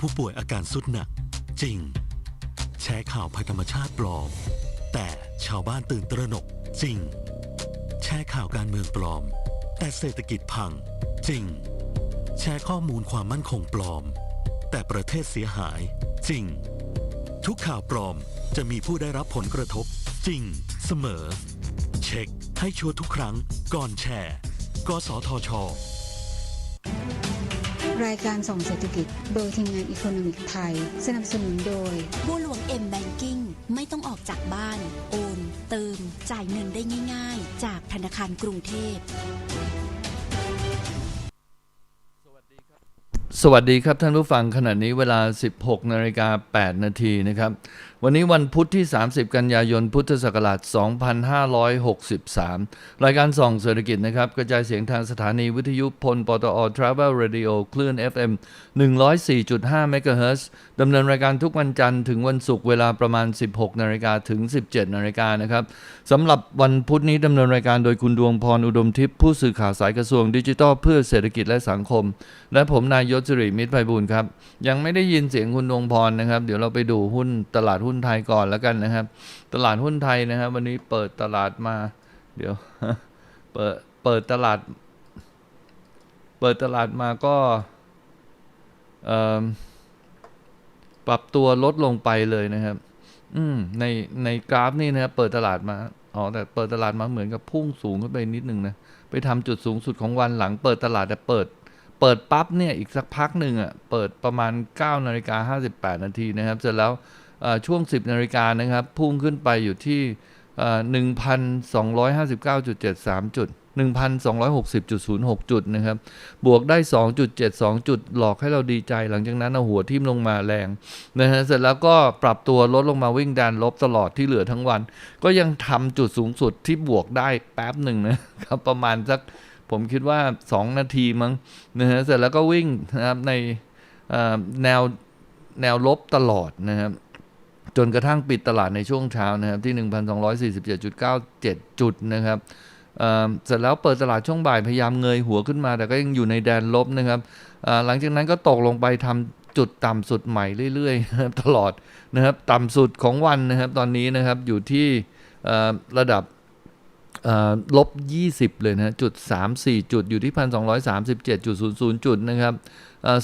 ผู้ป่วยอาการสุดหนัก จริง แชร์ข่าวภัยธรรมชาติปลอม แต่ชาวบ้านตื่นตระหนกจริง แชร์ข่าวการเมืองปลอม แต่เศรษฐกิจพัง จริง แชร์ข้อมูลความมั่นคงปลอม แต่ประเทศเสียหาย จริง ทุกข่าวปลอมจะมีผู้ได้รับผลกระทบ จริง เสมอ เช็คให้ชัวร์ทุกครั้ง ก่อนแชร์ กสทช รายการส่องเศรษฐกิจ โดยทีมงานอีโคโนมิกไทย สนับสนุนโดยบัวหลวงเอ็มแบงกิ้งไม่ต้องออกจากบ้าน โอน เติม จ่ายเงินได้ง่าย ๆ จากธนาคารกรุงเทพ สวัสดีครับท่านผู้ฟังขณะนี้เวลา 16นาฬิกา8นาทีนะครับ วันนี้วันพุธที่ 30 กันยายน พุทธศักราช 2563 รายการส่องเศรษฐกิจนะครับ กระจายเสียงทางสถานีวิทยุพลปตอ Travel Radio คลื่น FM 104.5 MHz ดำเนินรายการทุกวันจันทร์ถึงวันศุกร์เวลาประมาณ 16 นาฬิกาถึง 17 นาฬิกานะครับสำหรับวันพุธนี้ดำเนินรายการโดยคุณดวงพรอุดมทิพย์ผู้สื่อข่าวสายกระทรวงดิจิทัลเพื่อเศรษฐกิจและสังคม และผมนายยศสิริมิตรไพบูลครับยังไม่ได้ยินเสียงคุณดวงพรนะครับ เดี๋ยวเราไปดูหุ้นตลาดหุ้นุ้นไทยก่อนแล้วกันนะครับ ตลาดหุ้นไทยนะครับ วันนี้เปิดตลาดมา เดี๋ยว เปิดเปิดตลาด เปิดตลาดมาก็ปรับตัวลดลงไปเลยนะครับ อืมในในกราฟนี่นะครับเปิดตลาดมาอ๋อแต่เปิดตลาดมาเหมือนกับพุ่งสูงขึ้นไปนิดนึงนะไปทำจุดสูงสุดของวันหลังเปิดตลาดแต่เปิด เปิดปั๊บเนี่ยอีกสักพักหนึ่งอะเปิดประมาณ9นาฬิกา58นาทีนะครับ เสร็จแล้ว ช่วง 10นาฬิกานะครับ พุ่งขึ้นไปอยู่ที่เอ่อ1,259.73 จุด 1,260.06 จุดนะครับ บวกได้ 2.72 จุด หลอกให้เราดีใจ หลังจากนั้นเอาหัวทิ่มลงมาแรงนะฮะ เสร็จแล้วก็ปรับตัวลดลงมาวิ่งแดนลบตลอดที่เหลือทั้งวัน ก็ยังทำจุดสูงสุดที่บวกได้แป๊บหนึ่งนะครับ ประมาณสักผมคิดว่า 2 นาทีมั้งนะฮะ เสร็จแล้วก็วิ่งนะครับในแนวแนวลบตลอดนะครับ จนกระทั่งปิดตลาดในช่วงเช้านะครับที่ 1,247.97 จุดนะครับเเสร็จแล้วเปิดตลาดช่วงบ่ายพยายามเงยหัวขึ้นมา แต่ก็ยังอยู่ในแดนลบนะครับหลังจากนั้นก็ตกลงไปทำจุดต่ำสุดใหม่เรื่อยๆตลอดนะครับต่ำสุดของวันนะครับตอนนี้นะครับอยู่ที่ระดับเอ่อลบ 20 เลยนะจุด 34 จุดอยู่ที่ 1,237.00 จุดนะครับ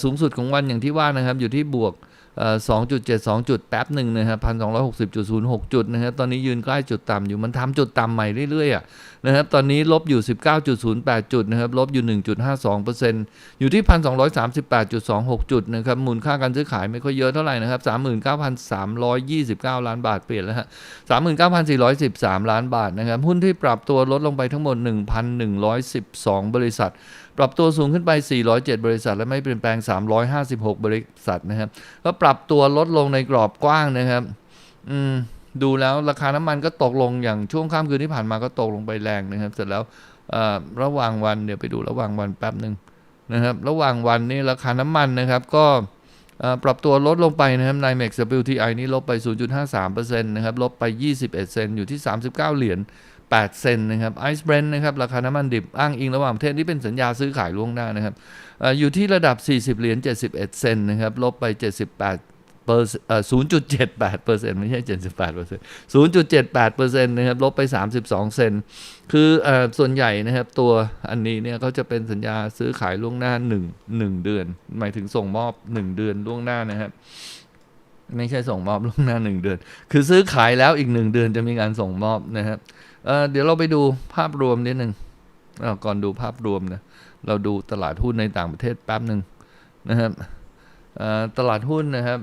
สูงสุดของวันอย่างที่ว่านะครับอยู่ที่บวก เอ่อ2.72จุดแป๊บหนึ่งนะครับ1,260.06จุดนะครับตอนนี้ยืนใกล้จุดต่ำอยู่มันทำจุดต่ำใหม่เรื่อยๆอะนะครับตอนนี้ลบอยู่19.08จุดนะครับลบอยู่1.52%อยู่ที่1,238.26จุดนะครับมูลค่าการซื้อขายไม่ค่อยเยอะเท่าไหร่นะครับ39,329ล้านบาทเปลี่ยนแล้วฮะ39,413ล้านบาทนะครับหุ้นที่ปรับตัวลดลงไปทั้งหมด1,112บริษัท ปรับตัวสูงขึ้นไป 407 บริษัท และไม่เปลี่ยนแปลง 356 บริษัทนะครับก็ปรับตัวลดลงในกรอบกว้างนะครับ อืมดูแล้วราคาน้ำมันก็ตกลงอย่างช่วงข้ามคืนที่ผ่านมาก็ตกลงไปแรงนะครับ เสร็จแล้วระหว่างวันเดี๋ยวไปดูระหว่างวันแป๊บหนึ่งนะครับ ระหว่างวันนี่ราคาน้ำมันนะครับ ก็ปรับตัวลดลงไปนะครับ NYMEX WTI นี่ลบไป 0.53%นะครับ ลบไป 21 เซนอยู่ที่ 39 เหรียญ 8 เซนนะครับ Ice Brent นะครับราคาน้ำมันดิบอ้างอิงระหว่างประเทศที่เป็นสัญญาซื้อขายล่วงหน้านะครับออยู่ที่ระดับ 40 เหรียญ 71 เซนนะครับลบไป 78เปอร์เอ่อ0.78เปอร์เซ็นต์ไม่ใช่78เปอร์เซ็นต์0.78เจ็ดแปดเปอร์เซ็นต์นะครับลบไป32เซนต์คือเอ่อส่วนใหญ่นะครับตัวอันนี้เนี่ยเขาจะเป็นสัญญาซื้อขายล่วงหน้า1 1เดือน หมายถึงส่งมอบ1เดือนล่วงหน้านะครับไม่ใช่ส่งมอบล่วงหน้า1เดือน คือซื้อขายแล้วอีก1เดือนจะมีการส่งมอบนะครับ เเดี๋ยวเราไปดูภาพรวมนิดหนึ่งก่อนดูภาพรวมนะเราดูตลาดหุ้นในต่างประเทศแป๊บหนึ่งนะครับตลาดหุ้นนะครับ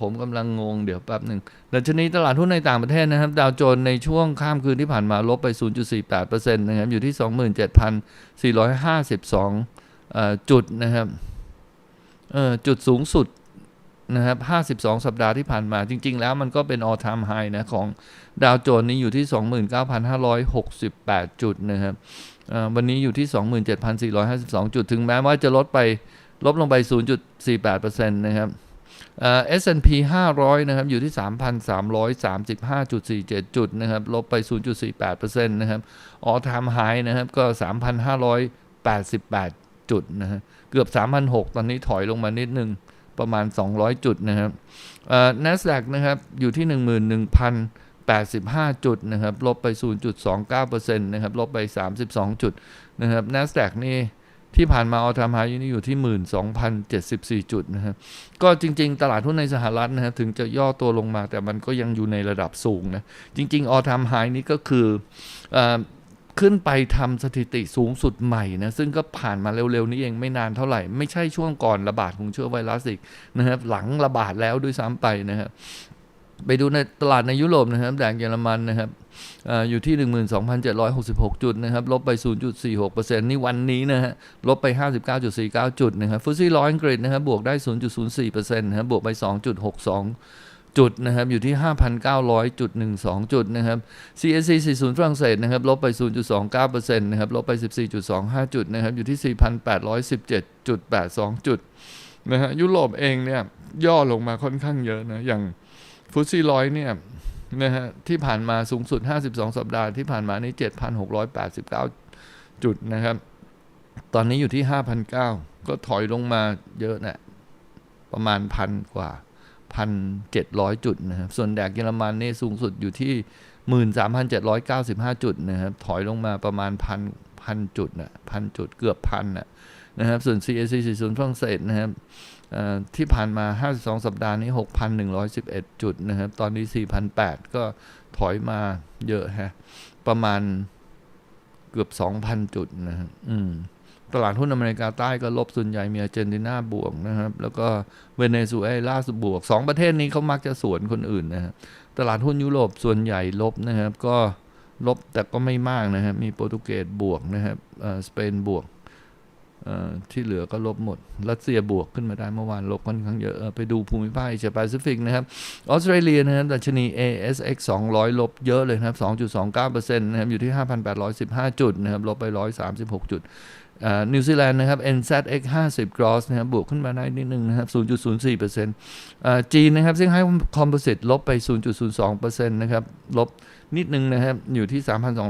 ผมกำลังงงเดี๋ยวแป๊บหนึ่งดัชนีตลาดหุ้นในต่างประเทศนะครับ ดาวโจนส์ในช่วงข้ามคืนที่ผ่านมาลบไป 0.48%นะครับอยู่ที่ 27,452จุดนะครับจุดสูงสุด นะครับ 52 สัปดาห์ที่ผ่านมา จริง ๆ แล้วมันก็เป็น all time high นะ ของดาวโจนส์นี้อยู่ที่ 29,568 จุดนะครับวันนี้อยู่ที่ 27,452 จุด ถึงแม้ว่าจะลดไปลบลงไป 0.48%นะครับเอ่อ S&P 500นะครับ อยู่ที่ 3,335.47 จุดนะครับ ลบไป 0.48%นะครับ all time high นะครับ ก็ 3,588 จุดนะฮะเกือบ 3,600 ตอนนี้ถอยลงมานิดนึง ประมาณ 200 จุดนะครับเอ่อ NASDAQ นะครับอยู่ที่ 11,085 จุดนะครับลบไป 0.29%นะครับลบไป 32 จุดนะครับ NASDAQ นี่ที่ผ่านมาออทามไฮนี่อยู่ที่ 12,074 จุดนะครับก็จริงๆ ตลาดหุ้นในสหรัฐนะครับถึงจะย่อตัวลงมาแต่มันก็ยังอยู่ในระดับสูงนะจริงๆออทามไฮนี่ก็คือเออ ขึ้นไปทำสถิติสูงสุดใหม่นะซึ่งก็ผ่านมาเร็วๆ นี้เองไม่นานเท่าไหร่ ไม่ใช่ช่วงก่อนระบาดของเชื้อไวรัสอีกนะครับหลังระบาดแล้วด้วยซ้ำไปนะครับไปดูในตลาดในยุโรปนะครับแดงเยอรมันนะครับอออยู่ที่ 12,766 จุดนะครับ ลบไป 0.46%นี่วันนี้นะฮะ ลบไป 59.49 จุดนะครับฟุตซี่ร้อยอังกฤษนะครับบวกได้ 0.04%นะครับบวกไป 2.62 จุดนะครับอยู่ที่ 5,900.12 จุดนะครับ CAC 40 ฝรั่งเศสนะครับลบไป 0.29%นะครับลบไป 14.25 จุดนะครับอยู่ที่ 4,817.82 จุดนะฮะยุโรปเองเนี่ยย่อลงมาค่อนข้างเยอะนะอย่างฟุตซี่ร้อยเนี่ยนะฮะที่ผ่านมาสูงสุด 52 สัปดาห์ที่ผ่านมานี่7,689 จุดนะครับ ตอนนี้อยู่ที่5,900ก็ถอยลงมาเยอะนะประมาณพันกว่า พันเจ็ดร้อยจุดนะครับ ส่วนแดกเยอรมันนี่สูงสุดอยู่ที่หมื่นสามพันเจ็ดร้อยเก้าสิบห้าจุดนะครับ ถอยลงมาประมาณพันพันจุดนะพันจุดเกือบพันนะนะครับ ส่วน CAC 40ฝรั่งเศสนะครับที่ผ่านมา 52 สัปดาห์นี้ 6,111 จุดนะครับ ตอนนี้ 4,008 ก็ถอยมาเยอะฮะ ประมาณเกือบ 2,000 จุดนะครับอืม ตลาดหุ้นอเมริกาใต้ก็ลบส่วนใหญ่มีอาร์เจนตินาบวกนะครับ แล้วก็เวเนซุเอลาบวกสองประเทศนี้เขามักจะสวนคนอื่นนะครับตลาดหุ้นยุโรปส่วนใหญ่ลบนะครับ ก็ลบแต่ก็ไม่มากนะครับ มีโปรตุเกสบวกนะครับสเปนบวกที่เหลือก็ลบหมด รัสเซียบวกขึ้นมาได้เมื่อวานลบค่อนข้างเยอะ ไปดูภูมิภาคเอเชียแปซิฟิกนะครับ ออสเตรเลียนะครับดัชนี ASX 200 ลบเยอะเลยนะครับ 2.29%นะครับ อยู่ที่ 5,815 จุดนะครับ ลบไป 136 จุด นิวซีแลนด์นะครับ NZX 50 Gross นะครับบวกขึ้นมาได้นิดนึงนะครับ 0.04%อ่าจีนนะครับ ซึ่งให้คอมโพสิตลบไป 0.02%นะครับ ลบ นิดนึงนะครับ อยู่ที่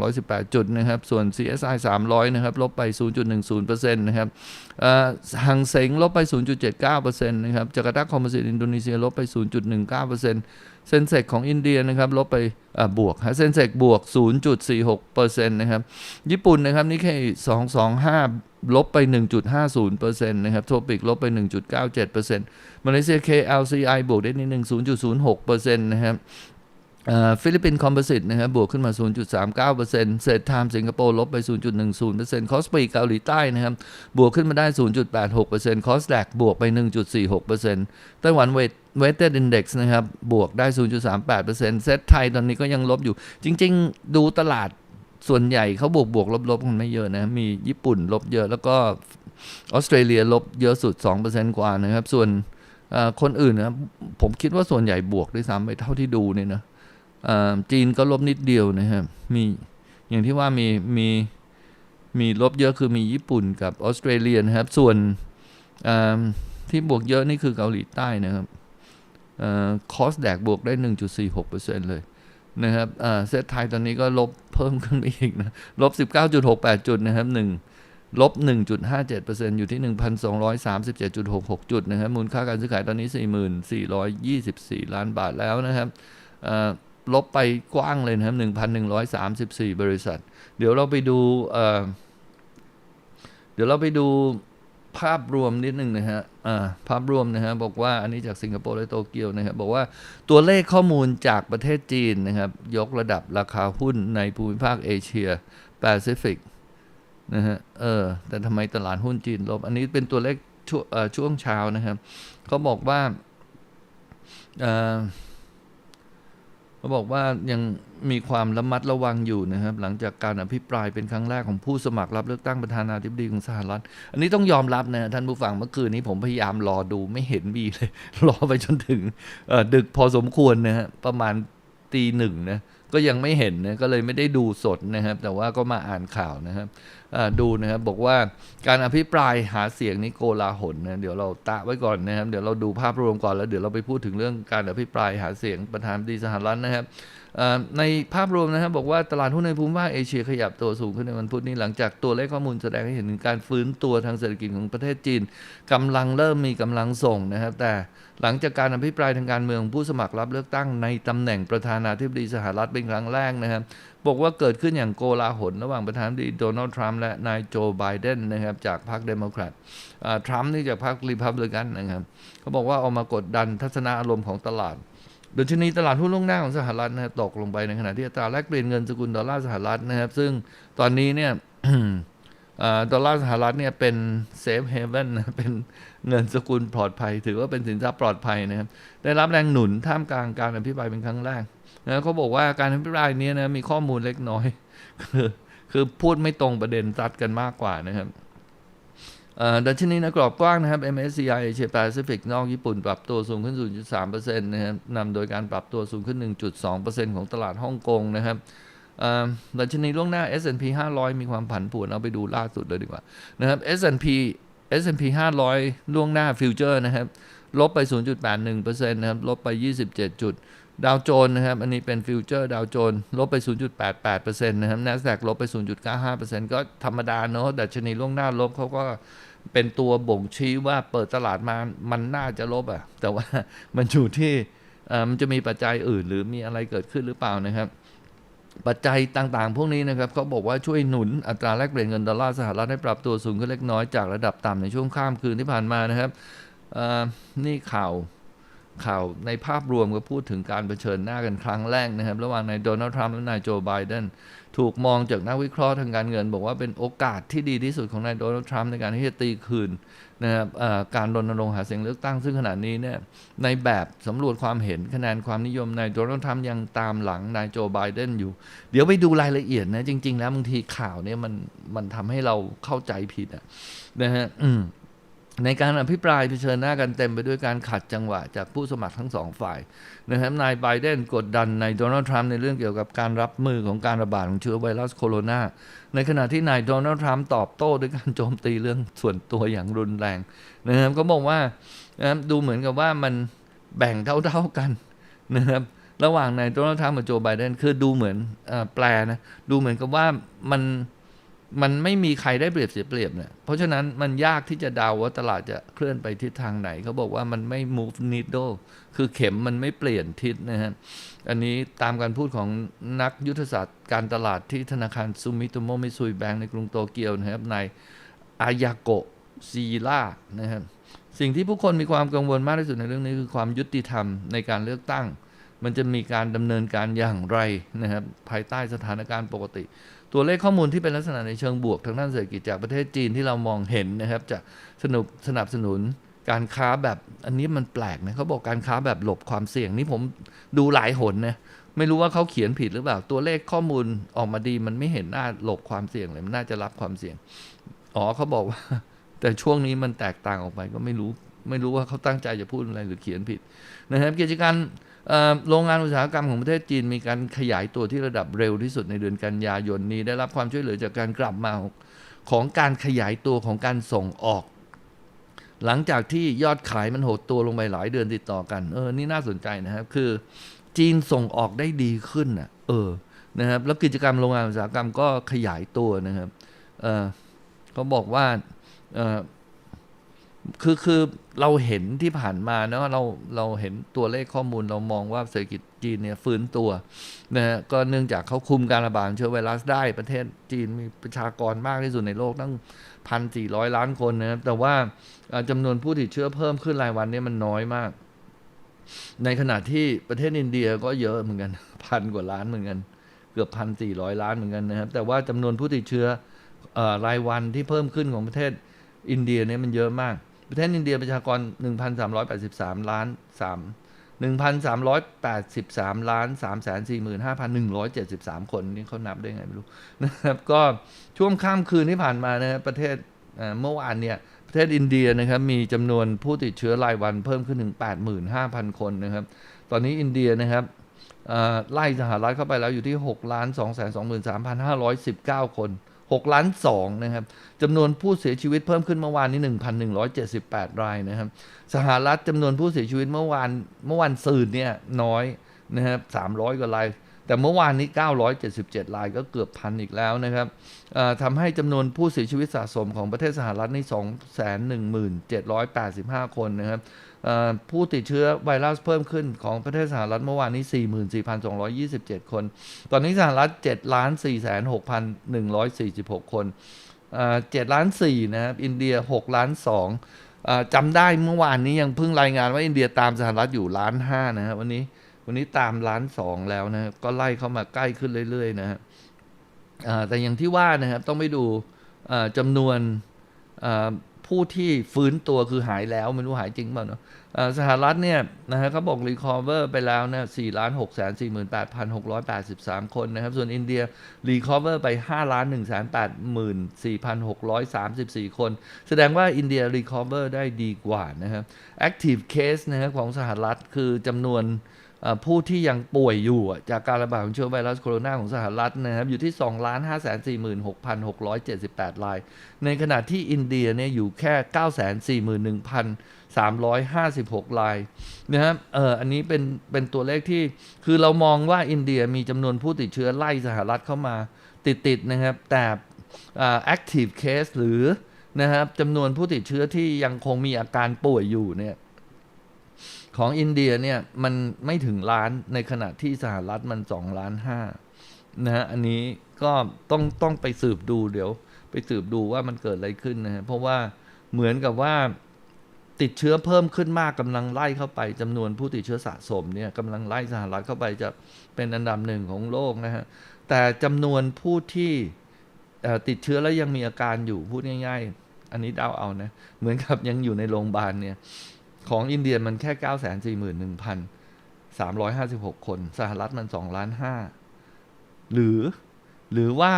3,218 จุดนะครับ ส่วน CSI 300 นะครับ ลบไป 0.10%นะครับอ่าหังเสงลบไป 0.79%นะครับจาการ์ตาคอมโพสิตอินโดนีเซียลบไป 0.19%เซนเซกของอินเดียนะครับลบไปบวกฮะเซนเซกบวก 0.46%นะครับ ญี่ปุ่นนะครับนี่แค่225 ลบไป 1.50%นะครับโทปิกลบไป 1.97%มาเลเซีย KLCI บวกได้นิดนึง0.06%นะครับ ฟิลิปปินส์คอมโพสิตนะครับบวกขึ้นมา 0.39%เซตไทม์สิงคโปร์ลบไป 0.10%คอสปีเกาหลีใต้นะครับบวกขึ้นมาได้ 0.86%คอสแดกบวกไป 1.46%ไต้หวันเวทเวทเต็ดอินดี x นะครับบวกได้ 0.38%เซตไทยตอนนี้ก็ยังลบอยู่ จริง ๆ ดูตลาดส่วนใหญ่เขาบวกบวกลบลบกันไม่เยอะนะมีญี่ปุ่นลบเยอะแล้วก็ออสเตรเลียลบเยอะสุด 2%กว่านะครับส่วนคนอื่นนะผมคิดว่าส่วนใหญ่บวกด้วยซ้ำไปเท่าที่ดูเนี่ยนะ จีนก็ลบนิดเดียวนะครับ มีอย่างที่ว่ามีมีมีลบเยอะคือมีญี่ปุ่นกับออสเตรเลียนะครับ ส่วนที่บวกเยอะนี่คือเกาหลีใต้นะครับคอสแดกบวกได้ 1.46%เลยนะครับเซตไทยตอนนี้ก็ลบเพิ่มขึ้นไปอีกนะ ลบ 19.68 จุดนะครับ1ลบ 1.57%อยู่ที่ 1,237.66 จุดนะครับ มูลค่าการซื้อขายตอนนี้ 44,24 ล้านบาทแล้วนะครับ ลบไปกว้างเลยนะครับ1,134บริษัท เดี๋ยวเราไปดูเเดี๋ยวเราไปดูภาพรวมนิดนึงนะฮะภาพรวมนะฮะบอกว่าอันนี้จากสิงคโปร์และโตเกียวนะครับบอกว่าตัวเลขข้อมูลจากประเทศจีนนะครับ ยกระดับราคาหุ้นในภูมิภาคเอเชียแปซิฟิกนะฮะเออแต่ทำไมตลาดหุ้นจีนลบ อันนี้เป็นตัวเลขช่วงเช่วงเช้านะครับเขาบอกว่าอ่อ เขาบอกว่ายังมีความระมัดระวังอยู่นะครับ หลังจากการอภิปรายเป็นครั้งแรกของผู้สมัครรับเลือกตั้งประธานาธิบดีของสหรัฐ อันนี้ต้องยอมรับนะท่านผู้ฟังเมื่อคืนนี้ผมพยายามรอดูไม่เห็นมีเลย รอไปจนถึงดึกพอสมควรนะฮะประมาณตีหนึ่งนะ ก็ยังไม่เห็นนะก็เลยไม่ได้ดูสดนะครับ แต่ว่าก็มาอ่านข่าวนะครับดูนะครับบอกว่าการอภิปรายหาเสียงนี้โกลาหลนะเดี๋ยวเราตะไว้ก่อนนะครับ เดี๋ยวเราดูภาพรวมก่อนแล้วเดี๋ยวเราไปพูดถึงเรื่องการอภิปรายหาเสียงประธานาธิบดีสหรัฐนะครับในภาพรวมนะครับบอกว่าตลาดหุ้นในภูมิภาคเอเชียขยับตัวสูงขึ้นในวันพุธนี้หลังจากตัวเลขข้อมูลแสดงให้เห็นถึงการฟื้นตัวทางเศรษฐกิจของประเทศจีนกำลังเริ่มมีกำลังส่งนะครับ แต่ หลังจากการอภิปรายทางการเมืองของผู้สมัครรับเลือกตั้งในตำแหน่งประธานาธิบดีสหรัฐเป็นครั้งแรกนะครับบอกว่าเกิดขึ้นอย่างโกลาหลระหว่างประธานาธิบดีโดนัลด์ทรัมป์และนายโจไบเดนนะครับจากพรรคเดโมแครตทรัมป์นี่จากพรรครีพับลิกันนะครับเขาบอกว่าเอามากดดันทัศนอารมณ์ของตลาดดยชนีตลาดหุ้นล่วงหน้าของสหรัฐนะครับตกลงไปในขณะที่อัตราแลกเปลี่ยนเงินสกุลดอลลาร์สหรัฐนะครับ ซึ่งตอนนี้เนี่ยดอลลาร์สหรัฐเนี่ยเป็นเซฟเฮเว่นเป็น เงินสกุลปลอดภัย ถือว่าเป็นสินทรัพย์ปลอดภัยนะครับได้รับแรงหนุนท่ามกลางการอภิปรายเป็นครั้งแรกนะเขาบอกว่าการอภิปรายนี้นะมีข้อมูลเล็กน้อย คือคือพูดไม่ตรงประเด็นซัดกันมากกว่านะครับอ่อดัชนีนักกรอบกว้างนะครับ MSCI Asia Pacific นอกญี่ปุ่น ปรับตัวสูงขึ้น 0.3%นะครับนำโดยการปรับตัวสูงขึ้น 1.2%ของตลาดฮ่องกงนะครับอ่อดัชนีล่วงหน้า S&P 500 มีความผันผวนเอาไปดูล่าสุดเลยดีกว่านะครับ S&P S&P 500 ล่วงหน้าฟิวเจอร์นะครับ ลบไป 0.81%นะครับ ลบไป 27 จุด ดาวโจนส์นะครับ อันนี้เป็นฟิวเจอร์ดาวโจนส์ลบไป 0.88%นะครับ NASDAQ ลบไป 0.95%ก็ธรรมดาเนอะดัชนีล่วงหน้าลบเขาก็เป็นตัวบ่งชี้ว่าเปิดตลาดมา มันน่าจะลบอะแต่ว่ามันอยู่ที่มันจะมีปัจจัยอื่น หรือมีอะไรเกิดขึ้นหรือเปล่านะครับ ปัจจัยต่างๆ พวกนี้นะครับเขาบอกว่าช่วยหนุนอัตราแลกเปลี่ยนเงินดอลลาร์สหรัฐให้ปรับตัวสูงขึ้นเล็กน้อยจากระดับต่ำในช่วงข้ามคืนที่ผ่านมานะครับนี่ข่าว ข่าวในภาพรวมก็พูดถึงการเผชิญหน้ากันครั้งแรกนะครับ ระหว่างนายโดนัลด์ทรัมป์และนายโจไบเดนถูกมองจากนักวิเคราะห์ทางการเงิน บอกว่าเป็นโอกาสที่ดีที่สุดของนายโดนัลด์ทรัมป์ในการที่จะตีคืนนะครับการรณรงค์หาเสียงเลือกตั้งซึ่งขณะนี้เนี่ยในแบบสำรวจความเห็นคะแนนความนิยมนายโดนัลด์ทรัมป์ยังตามหลังนายโจไบเดนอยู่ เดี๋ยวไปดูรายละเอียดนะจริง ๆ แล้วบางทีข่าวเนี่ยมันมันทำให้เราเข้าใจผิดอะนะฮะ ในการอภิปรายเผชิญหน้ากันเต็มไปด้วยการขัดจังหวะจากผู้สมัครทั้งสองฝ่ายนะครับนายไบเดนกดดันนายโดนัลด์ทรัมป์ในเรื่องเกี่ยวกับการรับมือของการระบาดของเชื้อไวรัสโคโรนาในขณะที่นายโดนัลด์ทรัมป์ตอบโต้ด้วยการโจมตีเรื่องส่วนตัวอย่างรุนแรงนะครับก็บอกว่านะครับดูเหมือนกับว่ามันแบ่งเท่าๆกันนะครับระหว่างนายโดนัลด์ทรัมป์กับโจไบเดนคือดูเหมือนอแปลนะดูเหมือนกับว่ามัน มันไม่มีใครได้เปรียบเสียเปรียบเนี่ย เพราะฉะนั้นมันยากที่จะเดาว่าตลาดจะเคลื่อนไปทิศทางไหน เขาบอกว่ามันไม่ move needle คือเข็มมันไม่เปลี่ยนทิศนะฮะ อันนี้ตามการพูดของนักยุทธศาสตร์การตลาดที่ธนาคารซูมิโตโมมิซุยแบงก์ในกรุงโตเกียวนะครับนายอายาโกะซีล่านะครับสิ่งที่ผู้คนมีความกังวลมากที่สุดในเรื่องนี้คือความยุติธรรมในการเลือกตั้ง มันจะมีการดำเนินการอย่างไรนะครับภายใต้สถานการณ์ปกติ ตัวเลขข้อมูลที่เป็นลักษณะในเชิงบวกทางด้านเศรษฐกิจจากประเทศจีนที่เรามองเห็นนะครับจะสนุบสนับสนุนการค้าแบบอันนี้มันแปลกนะเขาบอกการค้าแบบหลบความเสี่ยงนี่ผมดูหลายหนนะไม่รู้ว่าเขาเขียนผิดหรือเปล่าตัวเลขข้อมูลออกมาดีมันไม่เห็นหน้าหลบความเสี่ยงเลยมันน่าจะรับความเสี่ยงอ๋อเขาบอกว่า แต่ช่วงนี้มันแตกต่างออกไปก็ไม่รู้ ไม่รู้ว่าเขาตั้งใจจะพูดอะไรหรือเขียนผิดนะครับกิจการ โรงงานอุตสาหกรรมของประเทศจีนมีการขยายตัวที่ระดับเร็วที่สุดในเดือนกันยายนนี้ ได้รับความช่วยเหลือจากการกลับมาของการขยายตัวของการส่งออก หลังจากที่ยอดขายมันหดตัวลงไปหลายเดือนติดต่อกัน เออ นี่น่าสนใจนะครับ คือจีนส่งออกได้ดีขึ้นอะ เออ นะครับ แล้วกิจกรรมโรงงานอุตสาหกรรมก็ขยายตัวนะครับ เออเขาบอกว่า เออ คือคือเราเห็นที่ผ่านมาเนาะเราเราเห็นตัวเลขข้อมูลเรามองว่าเศรษฐกิจจีนเนี่ยฟื้นตัวนะฮะก็เนื่องจากเขาคุมการระบาดเชื้อไวรัสได้ประเทศจีนมีประชากรมากที่สุดในโลกตั้งพันสี่ร้อยล้านคนนะครับแต่ว่าเอ่อจำนวนผู้ติดเชื้อเพิ่มขึ้นรายวันเนี่ยมันน้อยมาก ในขณะที่ประเทศอินเดียก็เยอะเหมือนกันพันกว่าล้านเหมือนกัน เกือบพันสี่ร้อยล้านเหมือนกันนะครับ แต่ว่าจำนวนผู้ติดเชื้ออรายวันที่เพิ่มขึ้นของประเทศอินเดียเนี่ยมันเยอะมาก ประเทศอินเดียประชากร 1,383 ล้าน 3 1,383 ล้าน 345,173 คนนี่เขานับได้ไงไม่รู้นะครับ ก็ช่วงข้ามคืนที่ผ่านมานะครับประเทศเมื่อวานเนี่ยประเทศอินเดียนะครับมีจำนวนผู้ติดเชื้อรายวันเพิ่มขึ้นถึง 85,000 คนนะครับ ตอนนี้อินเดียนะครับไล่สหรัฐเข้าไปแล้วอยู่ที่ 6,223,519 คน 6ล้าน2นะครับจำนวนผู้เสียชีวิตเพิ่มขึ้นเมื่อวานนี้ 1,178 รายนะครับ สหรัฐจำนวนผู้เสียชีวิตเมื่อวานเมื่อวันซืนเนี่ยน้อยนะครับ300 กว่าราย แต่เมื่อวานนี้ 977 รายก็เกือบพันอีกแล้วนะครับทำให้จำนวนผู้เสียชีวิตสะสมของประเทศสหรัฐนี่217,785 คนนะครับ ผู้ติดเชื้อไวรัสเพิ่มขึ้นของประเทศสหรัฐเมื่อวานนี้ 44,227 คน ตอนนี้สหรัฐ7ล้าน46,146 คนเจ็ดล้านสี่นะครับ อินเดีย6ล้าน2อ่าจำได้เมื่อวานนี้ยังเพิ่งรายงานว่าอินเดียตามสหรัฐอยู่ล้านห้านะครับวันนี้วันนี้ตามล้านสองแล้วนะครับก็ไล่เข้ามาใกล้ขึ้นเรื่อยๆนะครับแต่อย่างที่ว่านะครับต้องไปดูจำนวน ผู้ที่ฟื้นตัวคือหายแล้วไม่รู้หายจริงเปล่าเนาะสหรัฐเนี่ยนะฮะเขาบอกรีคอเวอร์ไปแล้วนะ4ล้าน6แสน48,683คนนะครับ ส่วนอินเดียรีคอเวอร์ไป5ล้าน1แสน84,634คน แสดงว่าอินเดียรีคอเวอร์ได้ดีกว่านะครับ Active Case นะครับของสหรัฐคือจำนวน ผู้ที่ยังป่วยอยู่จากการระบาดของเชื้อไวรัสโคโรนาของสหรัฐนะครับอยู่ที่ 2 5 4 6 6 7 8 ราย ในขณะที่อินเดียเนี่ยอยู่แค่ 9 4 1 356 รายนะครับเอออันนี้เป็นเป็นตัวเลขที่คือเรามองว่าอินเดียมีจำนวนผู้ติดเชื้อไล่สหรัฐเข้ามาติดๆนะครับ แต่ active case หรือนะครับจำนวนผู้ติดเชื้อที่ยังคงมีอาการป่วยอยู่เนี่ย ของอินเดียเนี่ยมันไม่ถึงล้านในขณะที่สหรัฐมันสองล้านห้านะฮะอันนี้ก็ต้องต้องไปสืบดูเดี๋ยว ไปสืบดูว่ามันเกิดอะไรขึ้นนะฮะเพราะว่าเหมือนกับว่าติดเชื้อเพิ่มขึ้นมากกำลังไล่เข้าไปจำนวนผู้ติดเชื้อสะสมเนี่ยกำลังไล่สหรัฐเข้าไปจะเป็นอันดับหนึ่งของโลกนะฮะแต่จำนวนผู้ที่ติดเชื้อแล้วยังมีอาการอยู่พูดง่าย ๆ อันนี้เดาเอานะเหมือนกับยังอยู่ในโรงพยาบาลเนี่ย ของอินเดียมันแค่ 9 4 1 3 5 6 คน สหรัฐมัน2ล้านห้าหรือ หรือว่า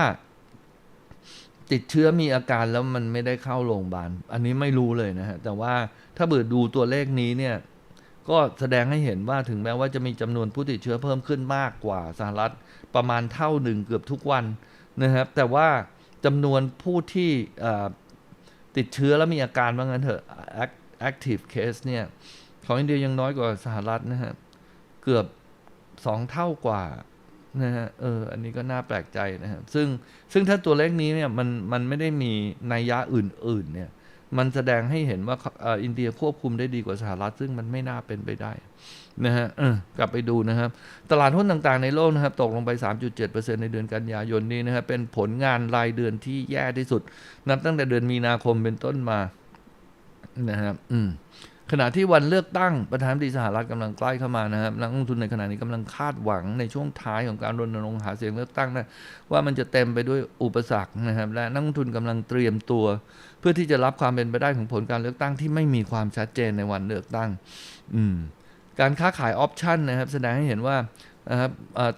ติดเชื้อมีอาการแล้วมันไม่ได้เข้าโรงพยาบาล อันนี้ไม่รู้เลยนะฮะ แต่ว่าถ้าเบิดดูตัวเลขนี้เนี่ย ก็แสดงให้เห็นว่าถึงแม้ว่าจะมีจำนวนผู้ติดเชื้อเพิ่มขึ้นมากกว่าสหรัฐประมาณเท่าหนึ่งเกือบทุกวันนะครับ แต่ว่าจำนวนผู้ที่ติดเชื้อแล้วมีอาการว่างั้นเถอะ active case เนี่ยของอินเดียยังน้อยกว่าสหรัฐนะฮะ เกือบสองเท่ากว่านะฮะเอออันนี้ก็น่าแปลกใจนะฮะซึ่งซึ่งถ้าตัวเลขนี้เนี่ยมันมันไม่ได้มีนัยยะอื่น ๆ เนี่ย มันแสดงให้เห็นว่าอ,อินเดียควบคุมได้ดีกว่าสหรัฐ ซึ่งมันไม่น่าเป็นไปได้นะฮะออกลับไปดูนะครับ ตลาดหุ้นต่างๆในโลกนะครับ ตกลงไป 3.7%ในเดือนกันยายนนี้นะครับเป็นผลงานรายเดือนที่แย่ที่สุด นับตั้งแต่เดือนมีนาคมเป็นต้นมา นะครับอืมขณะที่วันเลือกตั้งประธานาธิบดีสหรัฐกำลังใกล้เข้ามานะครับนักลงทุนในขณะนี้กำลังคาดหวังในช่วงท้ายของการรณรงค์หาเสียงเลือกตั้งนะว่ามันจะเต็มไปด้วยอุปสรรคนะครับ และนักลงทุนกำลังเตรียมตัว เพื่อที่จะรับความเป็นไปได้ของผลการเลือกตั้งที่ไม่มีความชัดเจนในวันเลือกตั้ง อืมการค้าขายออปชันนะครับ แสดงให้เห็นว่านะครับ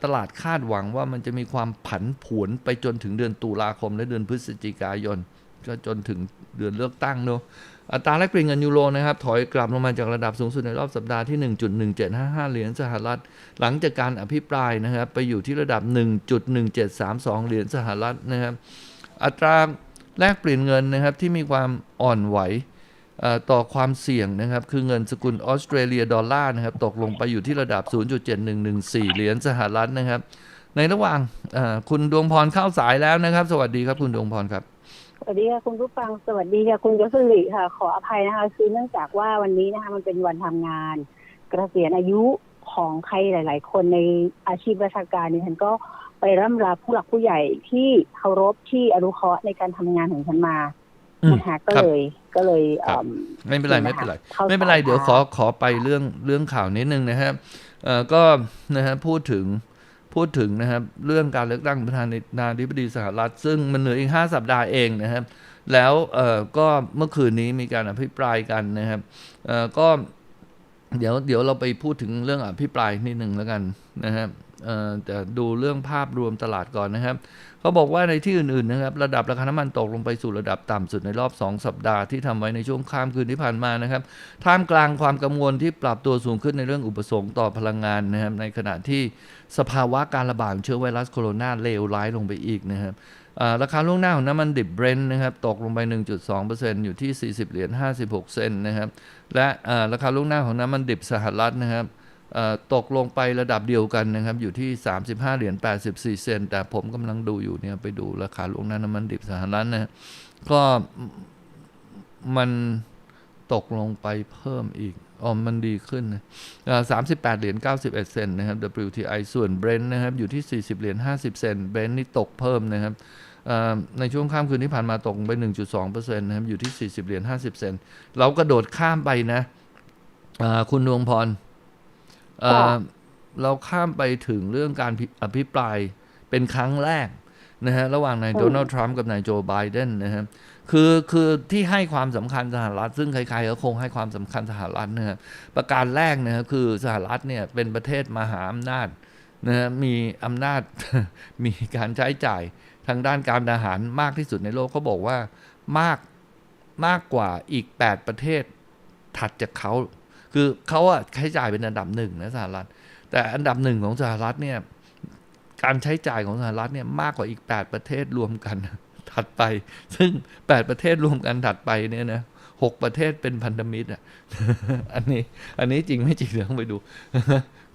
ตลาดคาดหวังว่ามันจะมีความผันผวนไปจนถึงเดือนตุลาคมและเดือนพฤศจิกายนก็จนถึงเดือนเลือกตั้งเนอะ อัตราแลกเปลี่ยนเงินยูโรนะครับถอยกลับลงมาจากระดับสูงสุดในรอบสัปดาห์ที่ 1.1755 เหรียญสหรัฐ หลังจากการอภิปรายนะครับไปอยู่ที่ระดับ 1.1732 เหรียญสหรัฐนะครับอัตราแลกเปลี่ยนเงินนะครับที่มีความอ่อนไหวต่อความเสี่ยงนะครับคือเงินสกุลออสเตรเลียดอลลาร์นะครับตกลงไปอยู่ที่ระดับ 0.7114 เหรียญสหรัฐนะครับ ในระหว่างคุณดวงพรเข้าสายแล้วนะครับ สวัสดีครับคุณดวงพรครับ สวัสดีค่ะคุณผู้ฟังสวัสดีค่ะคุณยศริค่ะ ขออภัยนะคะ คือเนื่องจากว่าวันนี้นะคะ มันเป็นวันทำงานเกษียณอายุของใครหลาย ๆ คนในอาชีพราชการนี่ฉันก็ไปร่ำลาผู้หลักผู้ใหญ่ที่เคารพที่อนุเคราะห์ในการทำงานของฉันมาอืมนะคะก็ครับเลยก็เลยครับเอิ่มไม่เป็นไรเดี๋ไม่ยวเป็นไรนะคะเข้าไม่เป็นไรสายเดี๋ยวขค่ะอขอไปเรื่องเรื่องข่าวนิดนึงนะครับเอ่อก็นะฮะพูดถึง พูดถึงนะครับเรื่องการเลือกตั้งประธานาธิบดีสหรัฐ ซึ่งมันเหลืออีกห้าสัปดาห์เองนะครับ แล้วก็เมื่อคืนนี้มีการอภิปรายกันนะครับก็เดี๋ยวเดี๋ยวเราไปพูดถึงเรื่องอภิปรายนิดหนึ่งแล้วกันนะครับเอ่อแต่ดูเรื่องภาพรวมตลาดก่อนนะครับ เขาบอกว่าในที่อื่นๆนะครับระดับราคาน้ำมันตกลงไปสู่ระดับต่ำสุดในรอบ 2 สัปดาห์ที่ทำไว้ในช่วงข้ามคืนที่ผ่านมานะครับท่ามกลางความกังวลที่ปรับตัวสูงขึ้นในเรื่องอุปสงค์ต่อพลังงานนะครับในขณะที่สภาวะการระบาดของเชื้อไวรัสโคโรนาเลวร้ายลงไปอีกนะครับราคาล่วงหน้าของน้ำมันดิบเบรนท์นะครับตกลงไป 1.2%อยู่ที่ 40 เหรียญ 56 เซนนะครับและราคาล่วงหน้าของน้ำมันดิบสหรัฐนะครับ ตกลงไประดับเดียวกันนะครับ อยู่ที่ 35 เหรียญ84 เซนแต่ผมกำลังดูอยู่เนี่ยไปดูราคาลวงน้าน้ำมันดิบสหรัฐนะก็มันตกลงไปเพิ่มอีกอ๋อมันดีขึ้นนะสามสิบแปดเหรียญ91เซนต์นะครับ WTI ส่วน Brent นะครับอยู่ที่40เหรียญ50เซนต์ Brent นี่ตกเพิ่มนะครับในช่วงข้ามคืนที่ผ่านมาตกลงไป 1.2%นะครับอยู่ที่ 40 เหรียญ 50 เซน เรากระโดดข้ามไปนะอ่าคุณดวงพร เอ่อค่ะเราข้ามไปถึงเรื่องการพิอภิปรายเป็นครั้งแรกนะฮะระหว่างนายอืมโดนัลด์ทรัมป์กับนายโจไบเดนนะฮะคือคือที่ให้ความสำคัญสหรัฐ ซึ่งใครๆก็คงให้ความสำคัญสหรัฐนะฮะประการแรกนะฮะคือสหรัฐเนี่ยเป็นประเทศมหาอำนาจนะฮะมีอำนาจมีการใช้จ่ายทางด้านการทหารมากที่สุดในโลกเขาบอกว่ามากมากกว่าอีก 8 ประเทศถัดจากเขา คือเขาอะใช้จ่ายเป็นอันดับหนึ่งนะสหรัฐ แต่อันดับหนึ่งของสหรัฐเนี่ยการใช้จ่ายของสหรัฐเนี่ยมากกว่าอีก 8 ประเทศรวมกันถัดไป ซึ่ง 8 ประเทศรวมกันถัดไปเนี่ยนะหกประเทศเป็นพันธมิตรอะ อันนี้อันนี้จริงไม่จริงเดี๋ยวต้องไปดู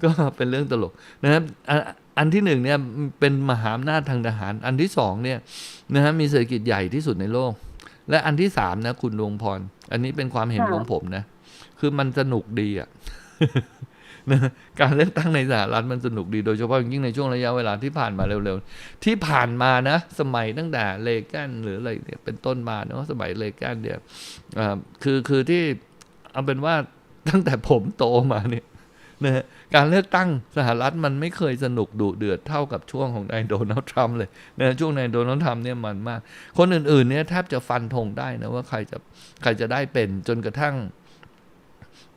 ก็เป็นเรื่องตลกนะครับอันอันที่หนึ่งเนี่ยเป็นมหาอำนาจทางทหาร อันที่สองเนี่ยนะฮะมีเศรษฐกิจใหญ่ที่สุดในโลก และอันที่สามนะคุณดวงพร อันนี้เป็นความเห็นของผมนะ คือมันสนุกดีอะนะการเลือกตั้งในสหรัฐมันสนุกดีโดยเฉพาะยิ่งในช่วงระยะเวลาที่ผ่านมาเร็วๆ ที่ผ่านมานะ สมัยตั้งแต่เลแกนหรืออะไรเนี่ยเป็นต้นมาเนาะสมัยเลแกนเนี่ยอ่าคือคือที่เอาเป็นว่าตั้งแต่ผมโตมาเนี่ยนะฮะการเลือกตั้งสหรัฐมันไม่เคยสนุกดุเดือดเท่ากับช่วงของนายโดนัลด์ทรัมป์เลยนะช่วงนายโดนัลด์ทรัมป์เนี่ยมันมาก คนอื่นๆเนี่ยแทบจะฟันธงได้นะว่าใครจะใครจะได้เป็นจนกระทั่ง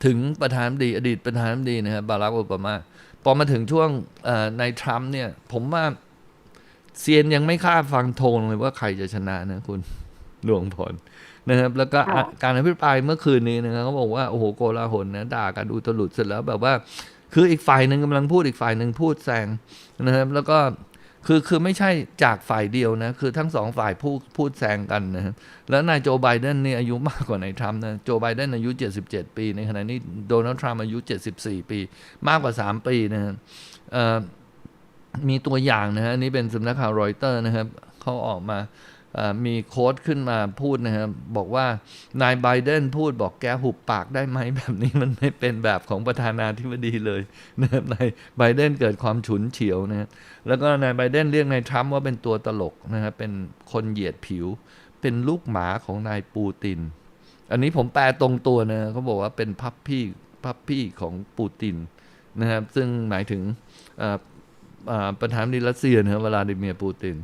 ถึงประธานาธิบดี อดีตประธานาธิบดีนะครับบารักโอบามาพอมาถึงช่วงเอ่อนายทรัมป์เนี่ย ผมว่าเซียนยังไม่คาดฟังธงเลยว่าใครจะชนะนะคุณหลวงพลนะครับ แล้วก็ค่ะการอภิปรายเมื่อคืนนี้นะครับเขาบอกว่า โอ้โหโกลาหลนะด่ากันอุตลุดเสร็จแล้วแบบว่า คืออีกฝ่ายหนึ่งกำลังพูดอีกฝ่ายหนึ่งพูดแซงนะครับ แล้วก็ คือคือไม่ใช่จากฝ่ายเดียวนะ คือทั้งสองฝ่ายพูดพูดแซงกันนะแล้วนายโจไบเดนเนี่ยอายุมากกว่านายทรัมป์นะโจไบเดนอายุ 77 ปี ในขณะนี้โดนัลด์ทรัมป์อายุ 74 ปี มากกว่า 3 ปีนะฮะมีตัวอย่างนะฮะนี่เป็นสำนักข่าวรอยเตอร์นะครับเขาออกมา มีโค้ดขึ้นมาพูดนะครับบอกว่านายไบเดนพูดบอกแกหุบปากได้ไหมแบบนี้มันไม่เป็นแบบของประธานาธิบดีเลยนะครับนายไบเดนเกิดความฉุนเฉียวนะครับแล้วก็นายไบเดนเรียกนายทรัมป์ว่าเป็นตัวตลกนะครับเป็นคนเหยียดผิว เป็นลูกหมาของนายปูติน อันนี้ผมแปลตรงตัวนะเขาบอกว่าเป็นพับพี่พับพี่ของปูตินนะครับซึ่งหมายถึงประธานาธิบดีรัสเซียนะครับวลาดิเมียร์ปูติน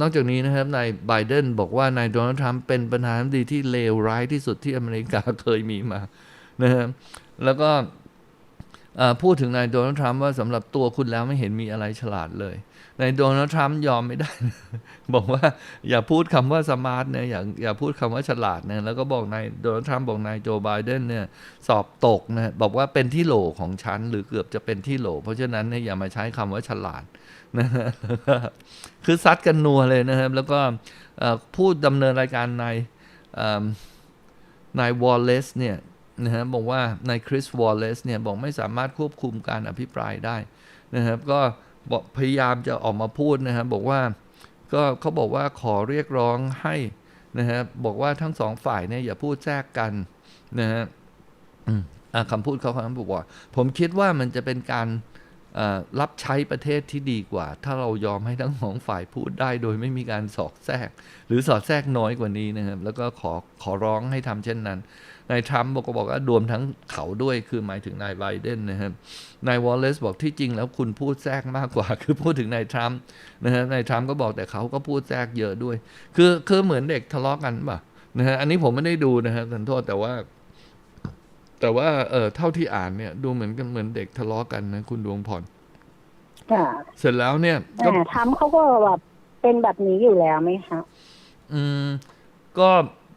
นอกจากนี้นะครับนายไบเดนบอกว่านายโดนัลด์ทรัมป์เป็นประธานาธิบดีที่เลวร้ายที่สุดที่อเมริกาเคยมีมานะครับแล้วก็พูดถึงนายโดนัลด์ทรัมป์ว่าสำหรับตัวคุณแล้วไม่เห็นมีอะไรฉลาดเลยนายโดนัลด์ทรัมป์ยอมไม่ได้ บอกว่าอย่าพูดคำว่าสมาร์ทนะอย่าอย่าพูดคำว่าฉลาดนะแล้วก็บอกนายโดนัลด์ทรัมป์บอกนายโจไบเดนเนี่ยสอบตกนะบอกว่าเป็นที่โหลของฉันหรือเกือบจะเป็นที่โหล เพราะฉะนั้นเนี่ยอย่ามาใช้คำว่าฉลาด นะคือซัดกันนัวเลยนะครับ แล้วก็เอ่อพูดดำเนินรายการนายนายวอลเลซเนี่ยนะฮะบอกว่านายคริสวอลเลซเนี่ยบอกไม่สามารถควบคุมการอภิปรายได้นะครับก็บอกพยายามจะออกมาพูดนะครับบอกว่าก็เขาบอกว่าขอเรียกร้องให้นะฮะบอกว่าทั้งสองฝ่ายเนี่ยอย่าพูดแทรกกันนะฮะอืมอะคำพูดเขาเขาบอกว่า ผมคิดว่ามันจะเป็นการ รับใช้ประเทศที่ดีกว่า ถ้าเรายอมให้ทั้งสองฝ่ายพูดได้โดยไม่มีการสอดแทรก หรือสอดแทรกน้อยกว่านี้นะครับ แล้วก็ขอขอร้องให้ทำเช่นนั้นนายทรัมป์บอกก็บอกว่ารวมทั้งเขาด้วยคือหมายถึงนายไบเดนนะครับนายวอลเลซบอกที่จริงแล้วคุณพูดแทรกมากกว่า คือพูดถึงนายทรัมป์นะฮะนายทรัมป์ก็บอกแต่เขาก็พูดแทรกเยอะด้วย คือคือเหมือนเด็กทะเลาะกันป่ะนะฮะอันนี้ผมไม่ได้ดูนะฮะขอโทษแต่ว่า แต่ว่าเออเท่าที่อ่านเนี่ย ดูเหมือนกันเหมือนเด็กทะเลาะกันนะคุณดวงพรค่ะเสร็จแล้วเนี่ยก็แต่ทำเขาก็แบบเป็นแบบนี้อยู่แล้วไหมคะอืม ก็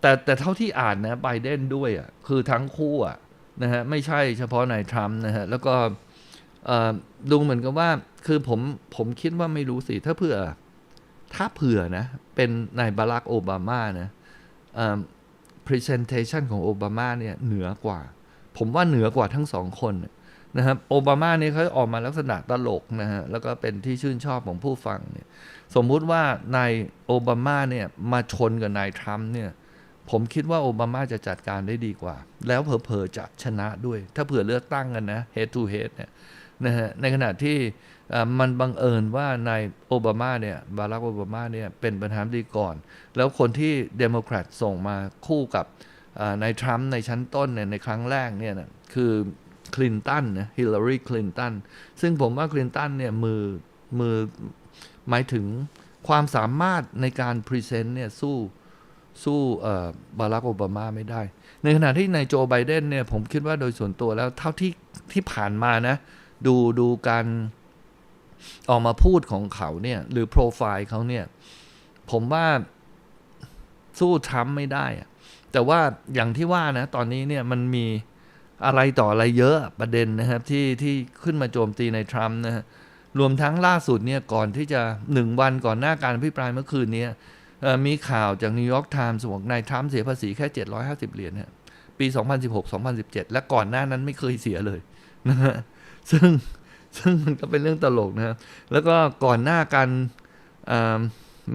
แต่แต่เท่าที่อ่านนะไบเดนด้วยอะคือทั้งคู่อะนะฮะไม่ใช่เฉพาะนายทรัมป์นะฮะ แล้วก็เอ่อดูเหมือนกับว่า คือผมผมคิดว่าไม่รู้สิ ถ้าเผื่อ ถ้าเผื่อนะ เป็นนายบารักโอบามานะเอ่อ presentation ของโอบามาเนี่ยเหนือกว่า ผมว่าเหนือกว่าทั้งสองคนนะครับโอบามาเนี่ยเขาออกมาลักษณะตลกนะฮะแล้วก็เป็นที่ชื่นชอบของผู้ฟังเนี่ยสมมุติว่านายโอบามาเนี่ยมาชนกับนายทรัมป์เนี่ยผมคิดว่าโอบามาจะจัดการได้ดีกว่า แล้วเผลอๆจะชนะด้วย ถ้าเผื่อเลือกตั้งกันนะ head to head เนี่ยนะฮะในขณะที่มันบังเอิญว่านายโอบามาเนี่ยบารักโอบามาเนี่ยเป็นประธานาธิบดีก่อน แล้วคนที่เดโมแครตส่งมาคู่กับ เอ่อนายทรัมป์ในชั้นต้นเนี่ยในครั้งแรกเนี่ยนะคือคลินตันนะฮิลลารีคลินตันซึ่งผมว่าคลินตันเนี่ยมือมือหมายถึงความสามารถในการพรีเซนต์เนี่ยสู้สู้บารักโอบามาไม่ได้ ในขณะที่ในายโจไบเดนเนี่ยผมคิดว่าโดยส่วนตัวแล้วเท่าที่ที่ผ่านมานะ ดูดูการออกมาพูดของเขาเนี่ยหรือโปรไฟล์เขาเนี่ย ผมว่าสู้ทรัมป์ไม่ได้อะ แต่ว่าอย่างที่ว่านะ ตอนนี้เนี่ยมันมีอะไรต่ออะไรเยอะประเด็นนะครับที่ที่ขึ้นมาโจมตีในทรัมป์นะฮะรวมทั้งล่าสุดเนี่ยก่อนที่จะหนึ่งวันก่อนหน้าการอภิปรายเมื่อคืนนี้มีข่าวจากนิวยอร์กไทม์บอกนายทรัมป์เสียภาษีแค่ 750 เหรียญฮะปี 2016-2017 และก่อนหน้านั้นไม่เคยเสียเลยนะฮะซึ่งซึ่งมันก็เป็นเรื่องตลกนะฮะแล้วก็ก่อนหน้าการอ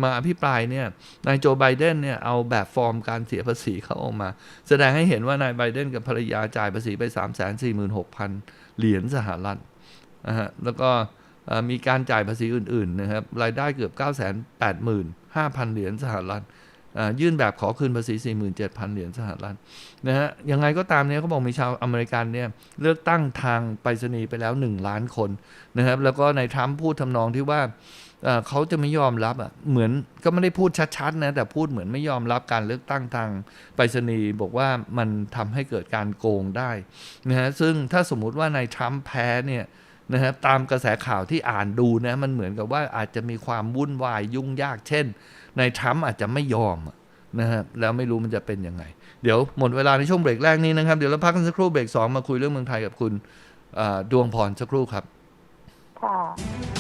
มาอภิปรายเนี่ยนายโจไบเดนเนี่ยเอาแบบฟอร์มการเสียภาษีเขาออกมา แสดงให้เห็นว่านายไบเดนกับภรรยาจ่ายภาษีไป 346,000 เหรียญสหรัฐนะฮะแล้วก็มีการจ่ายภาษีอื่นๆนะครับรายได้เกือบ 985,000 เหรียญสหรัฐยื่นแบบขอคืนภาษี 47,000 เหรียญสหรัฐนะฮะยังไงก็ตามเนี่ยเขาบอกมีชาวอเมริกันเนี่ยเลือกตั้งทางไปรษณีย์ไปแล้ว 1 ล้านคนนะครับแล้วก็ในายทรัมป์พูดทำนองที่ว่า เขาจะไม่ยอมรับอะเหมือนก็ไม่ได้พูดชัดๆนะแต่พูดเหมือนไม่ยอมรับการเลือกตั้งทางไปรษณีย์บอกว่ามันทำให้เกิดการโกงได้นะฮะซึ่งถ้าสมมุติว่านายทรัมป์แพ้เนี่ยนะครับตามกระแสข่าวที่อ่านดูนะมันเหมือนกับว่าอาจจะมีความวุ่นวายยุ่งยากเช่นนายทรัมป์อาจจะไม่ยอมนะฮะแล้วไม่รู้มันจะเป็นยังไง เดี๋ยวหมดเวลาในช่วงเบรกแรกนี้นะครับ เดี๋ยวเราพักกันสักครู่เบรกสองมาคุยเรื่องเมืองไทยกับคุณดวงพรสักครู่ครับค่ะ